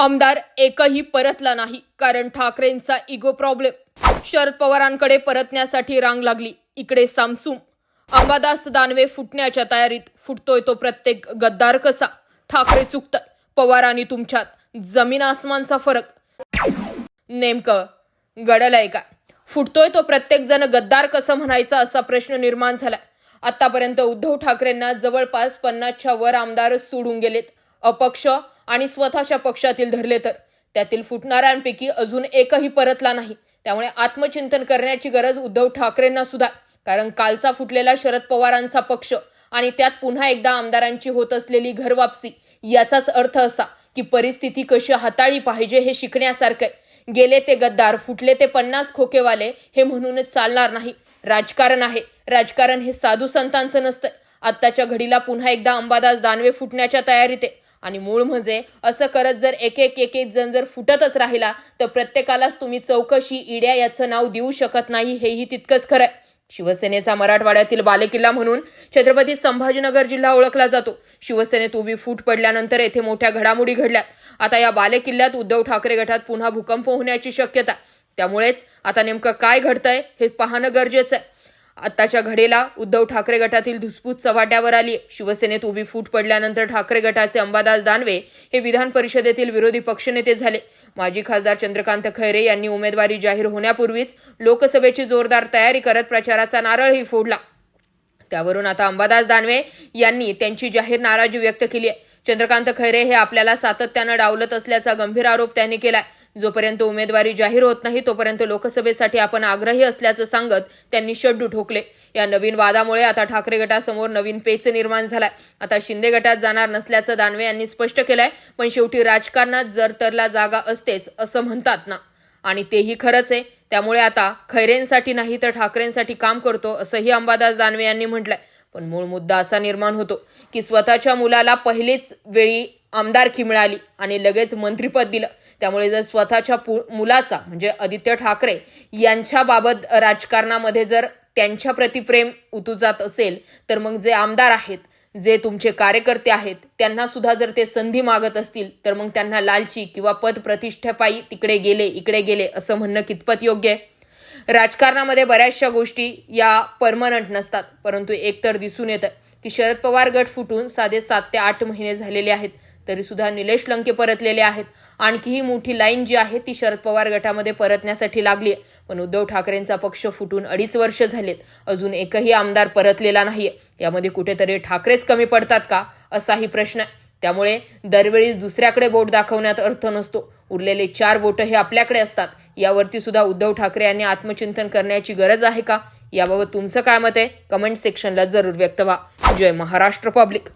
आमदार एकही परतला नाही कारण ठाकरेंचा इगो प्रॉब्लेम. शरद पवारांकडे परतण्यासाठी रांग लागली इकडे सामसूम. अंबादास दानवे फुटण्याच्या तयारीत फुटतोय तो प्रत्येक गद्दार कसा? ठाकरे चुकतात पवार आणि तुमच्यात जमीन आसमानचा फरक. नेमकं घडलंय का फुटतोय तो प्रत्येक जण गद्दार कसं म्हणायचा असा प्रश्न निर्माण झाला आतापर्यंत उद्धव ठाकरेंना जवळपास पन्नासच्या वर आमदार सोडून गेलेत. अपक्ष आणि स्वतःच्या पक्षातील धरले तर. त्यातील फुटणाऱ्यांपैकी अजून एकही परतला नाही. त्यामुळे आत्मचिंतन करण्याची गरज उद्धव ठाकरेंना सुद्धा. कारण कालचा फुटलेला शरद पवारांचा पक्ष आणि त्यात पुन्हा एकदा आमदारांची होत असलेली घरवापसी याचाच अर्थ असा की परिस्थिती कशी हाताळली पाहिजे हे शिकण्यासारखं गेले ते गद्दार फुटले ते पन्नास खोकेवाले हे म्हणूनच चालणार नाही. राजकारण आहे. राजकारण हे साधू संतांचं नसतं. आत्ताच्या घडीला पुन्हा एकदा अंबादास दानवे फुटण्याच्या तयारीत आहे. आणि मूळ म्हणजे असं करत जर एक एक एक एक जण जर फुटतच राहिला तर प्रत्येकालाच तुम्ही चौकशी इड्या याचं नाव देऊ शकत नाही हेही तितकंच खरंय शिवसेनेचा मराठवाड्यातील बालेकिल्ला म्हणून छत्रपती संभाजीनगर जिल्हा ओळखला जातो. शिवसेनेत उभी फूट पडल्यानंतर येथे मोठ्या घडामोडी घडल्यात आता या बालेकिल्ल्यात उद्धव ठाकरे गटात पुन्हा भूकंप होण्याची शक्यता. त्यामुळेच आता नेमकं काय घडतंय हे पाहणं गरजेचं आहे. आत्ताच्या घडीला उद्धव ठाकरे गटातील धुसफूस चव्हाट्यावर आली. शिवसेनेत उभी फूट पडल्यानंतर ठाकरे गटाचे अंबादास दानवे हे विधान परिषदेतील विरोधी पक्षनेते झाले. माजी खासदार चंद्रकांत खैरे यांनी उमेदवारी जाहीर होण्यापूर्वीच लोकसभेची जोरदार तयारी करत प्रचाराचा नारळही फोडला. त्यावरून आता अंबादास दानवे यांनी त्यांची जाहीर नाराजी व्यक्त केली आहे. चंद्रकांत खैरे हे आपल्याला सातत्यानं डावलत असल्याचा गंभीर आरोप त्यांनी केलाय. जोपर्यंत उमेदवारी जाहीर होत नाही तोपर्यंत लोकसभेसाठी आपण आग्रही असल्याचं सांगत त्यांनी शड्डू ठोकले. या नवीन वादामुळे आता ठाकरे गटासमोर नवीन पेच निर्माण झालाय. आता शिंदे गटात जाणार नसल्याचं दानवे यांनी स्पष्ट केलंय पण शेवटी राजकारणात जर तरला जागा असतेच असं म्हणतात ना. आणि तेही खरंच आहे. त्यामुळे आता खैरेंसाठी नाही तर ठाकरेंसाठी काम करतो असंही अंबादास दानवे यांनी म्हटलंय. पण मूळ मुद्दा असा निर्माण होतो की स्वतःच्या मुलाला पहिलीच वेळी आमदारकी मिळाली आणि लगेच मंत्रीपद दिलं. त्यामुळे जर स्वतःच्या पु मुलाचा म्हणजे आदित्य ठाकरे यांच्याबाबत राजकारणामध्ये जर त्यांच्या प्रतिप्रेम उतू जात असेल तर मग जे आमदार आहेत जे तुमचे कार्यकर्ते आहेत त्यांना सुद्धा जर ते संधी मागत असतील तर मग त्यांना लालची किंवा पद प्रतिष्ठेपायी तिकडे गेले इकडे गेले असं म्हणणं कितपत योग्य आहे? राजकारणामध्ये बऱ्याचशा गोष्टी या परमनंट नसतात परंतु एकतर दिसून येतं की शरद पवार गट फुटून साधे सात ते आठ महिने झालेले आहेत. तरी सुद्धा निलेश लंके परतलेले आहेत. आणखी ही मोठी लाईन जी आहे ती शरद पवार गटामध्ये परतण्यासाठी लागली आहे पण उद्धव ठाकरेंचा पक्ष फुटून अडीच वर्ष झालेत. अजून एकही आमदार परतलेला नाहीये. यामध्ये कुठेतरी ठाकरेच कमी पडतात का असाही प्रश्न आहे. त्यामुळे दरवेळी दुसऱ्याकडे बोट दाखवण्यात अर्थ नसतो. उरलेले चार बोटं हे आपल्याकडे असतात. यावरती सुद्धा उद्धव ठाकरे यांनी आत्मचिंतन करण्याची गरज आहे का? याबाबत तुमचं काय मत आहे? कमेंट सेक्शनला जरूर व्यक्त व्हा. जय महाराष्ट्र पब्लिक.